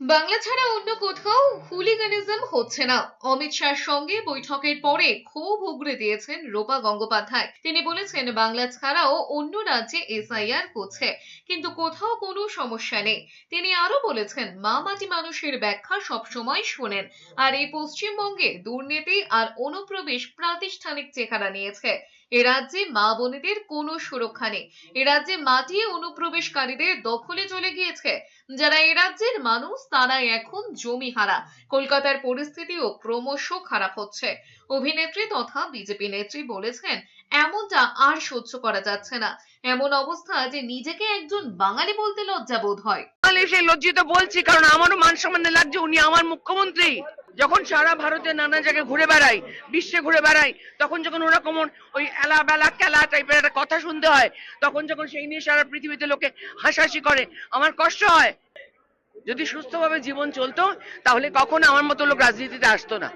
বাংলা ছাড়া অন্য কোথাও হুলিগানিজম হচ্ছে না। অমিত শাহর সঙ্গে বৈঠকের পরে ক্ষোভ উগরে দিয়েছেন রূপা গঙ্গোপাধ্যায়। তিনি বলেছেন, বাংলা ছাড়াও অন্য রাজ্যে এসআইআর হচ্ছে, কিন্তু কোথাও কোনো সমস্যা নেই। তিনি আরও বলেছেন, মা মাটি মানুষের ব্যাখ্যা সবসময় শোনেন, আর এই পশ্চিমবঙ্গে দুর্নীতি আর অনুপ্রবেশ প্রাতিষ্ঠানিক চেহারা নিয়েছে। এ রাজ্যে মা বোনেদের কোনো সুরক্ষা নেই। এ রাজ্যে মাটি অনুপ্রবেশকারীদের দখলে চলে গিয়েছে। যারা এ রাজ্যের মানুষ, তারাই এখন জমি হারা কলকাতার পরিস্থিতিও ক্রমশ খারাপ হচ্ছে। অভিনেত্রী তথা বিজেপি নেত্রী বলেছেন, এমনটা আর সহ্য করা যাচ্ছে না। এমন অবস্থা যে নিজেকে একজন বাঙালি বলতে লজ্জা বোধ হয় লজ্জিত বলছি, কারণ আমারও মান সম্মানে লাগছে, উনি আমার মুখ্যমন্ত্রী। যখন সারা ভারতে নানা জায়গায় ঘুরে বেড়াই, বিশ্বে ঘুরে বেড়াই, তখন যখন ওরকম ওই এলা বেলা খেলা টাইপের একটা কথা শুনতে হয়, তখন যখন সেই নিয়ে সারা পৃথিবীতে লোকে হাসাহাসি করে, আমার কষ্ট হয়। যদি সুস্থভাবে জীবন চলতো তাহলে কখনো আমার মতো লোক রাজনীতিতে আসতো না।